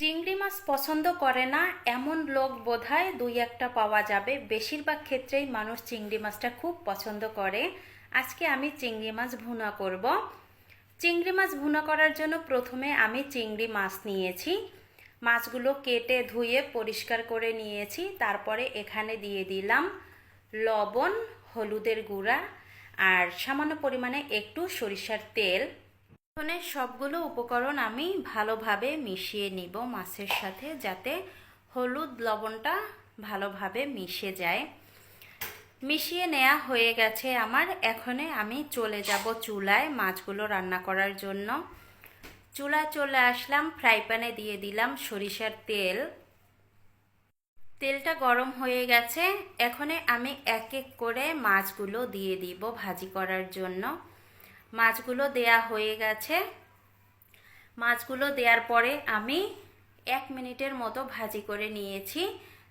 চিংড়ি মাছ পছন্দ করে না, এমন লোক বোধহয় দুই একটা পাওয়া যাবে। বেশিরভাগ ক্ষেত্রেই মানুষ চিংড়ি মাছটা খুব পছন্দ করে। আজকে আমি চিংড়ি মাছ ভুনা করব। চিংড়ি মাছ ভুনা করার জন্য প্রথমে আমি চিংড়ি মাছ নিয়েছি। মাছগুলো কেটে ধুয়ে পরিষ্কার করে নিয়েছি। তারপরে এখানে দিয়ে দিলাম লবণ, হলুদের গুঁড়া আর সামান্য পরিমাণে একটু সরিষার তেল। এখন সবগুলো উপকরণ আমি ভালোভাবে মিশিয়ে নিব মাছের সাথে যাতে হলুদ লবণটা ভালোভাবে মিশে যায়। মিশিয়ে নেওয়া হয়ে গেছে আমার। এখনে আমি চলে যাব চুলায় মাছগুলো রান্না করার জন্য। চুলায় চলে আসলাম, ফ্রাই প্যানে দিয়ে দিলাম সরিষার তেল। তেলটা গরম হয়ে গেছে। এখনে আমি এক এক করে মাছগুলো দিয়ে দিব ভাজি করার জন্য। মাছগুলো দেয়া হয়ে গেছে। মাছগুলো দেওয়ার পরে আমি এক মিনিটের মতো ভাজি করে নিয়েছি।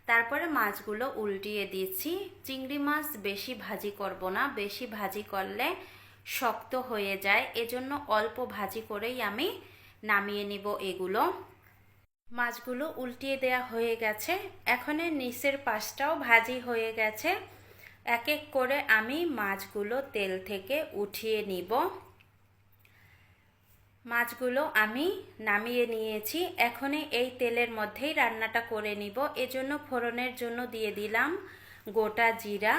তারপরে মাছগুলো উল্টিয়ে দিচ্ছি। চিংড়ি মাছ বেশি ভাজি করব না, বেশি ভাজি করলে শক্ত হয়ে যায়। এজন্য অল্প ভাজি করেই আমি নামিয়ে নিব এগুলো। মাছগুলো উল্টিয়ে দেয়া হয়ে গেছে। এখনের নিচের পাশটাও ভাজি হয়ে গেছে। এক এক করে আমি মাছগুলো তেল থেকে উঠিয়ে নিব। মাছগুলো আমি নামিয়ে নিয়েছি। এখনই এই তেলের মধ্যেই রান্নাটা করে নিব। এজন্য ফোড়নের জন্য দিয়ে দিলাম গোটা জিরা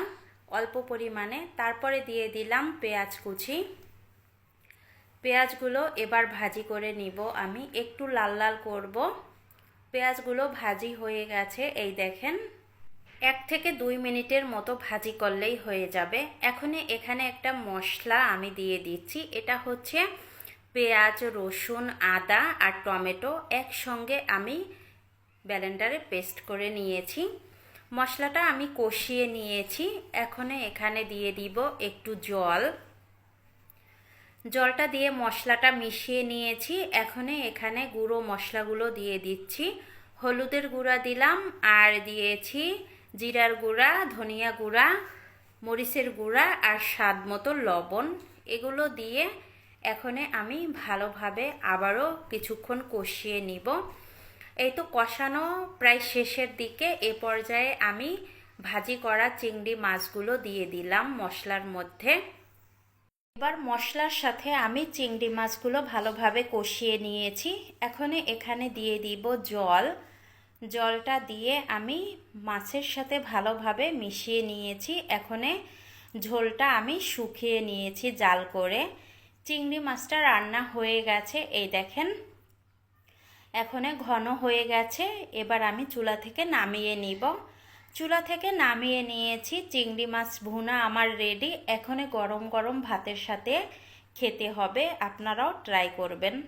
অল্প পরিমাণে। তারপরে দিয়ে দিলাম পেঁয়াজ কুচি। পেঁয়াজগুলো এবার ভাজি করে নিব আমি। একটু লাল লাল করব। পেঁয়াজগুলো ভাজি হয়ে গেছে। এই দেখেন এক থেকে দুই মিনিটের মতো ভাজি করলেই হয়ে যাবে। এখনই এখানে একটা মশলা আমি দিয়ে দিচ্ছি। এটা হচ্ছে পেঁয়াজ, রসুন, আদা আর টমেটো একসঙ্গে আমি ব্যালেন্ডারে পেস্ট করে নিয়েছি। মশলাটা আমি কষিয়ে নিয়েছি। এখন এখানে দিয়ে দিব একটু জল। জলটা দিয়ে মশলাটা মিশিয়ে নিয়েছি। এখন এখানে গুঁড়ো মশলাগুলো দিয়ে দিচ্ছি। হলুদের গুঁড়া দিলাম আর দিয়েছি জিরার গুঁড়া, ধনিয়া গুঁড়া, মরিচের গুঁড়া আর স্বাদ মতো লবণ। এগুলো দিয়ে এখানে আমি ভালোভাবে আবারও কিছুক্ষণ কষিয়ে নিব। এই তো কষানো প্রায় শেষের দিকে এ পর্যায়ে আমি ভাজি করা চিংড়ি মাছগুলো দিয়ে দিলাম মশলার মধ্যে। এবার মশলার সাথে আমি চিংড়ি মাছগুলো ভালোভাবে কষিয়ে নিয়েছি। এখন এখানে দিয়ে দিব জল। জলটা দিয়ে আমি মাছের সাথে ভালোভাবে মিশিয়ে নিয়েছি। এখনে ঝোলটা আমি শুকিয়ে নিয়েছি জাল করে। চিংড়ি মাছটা রান্না হয়ে গেছে, এই দেখেন। এখনে ঘন হয়ে গেছে, এবার আমি চুলা থেকে নামিয়ে নিব। চুলা থেকে নামিয়ে নিয়েছি, চিংড়ি মাছ ভুনা আমার রেডি। এখনে গরম গরম ভাতের সাথে খেতে হবে, আপনারাও ট্রাই করবেন।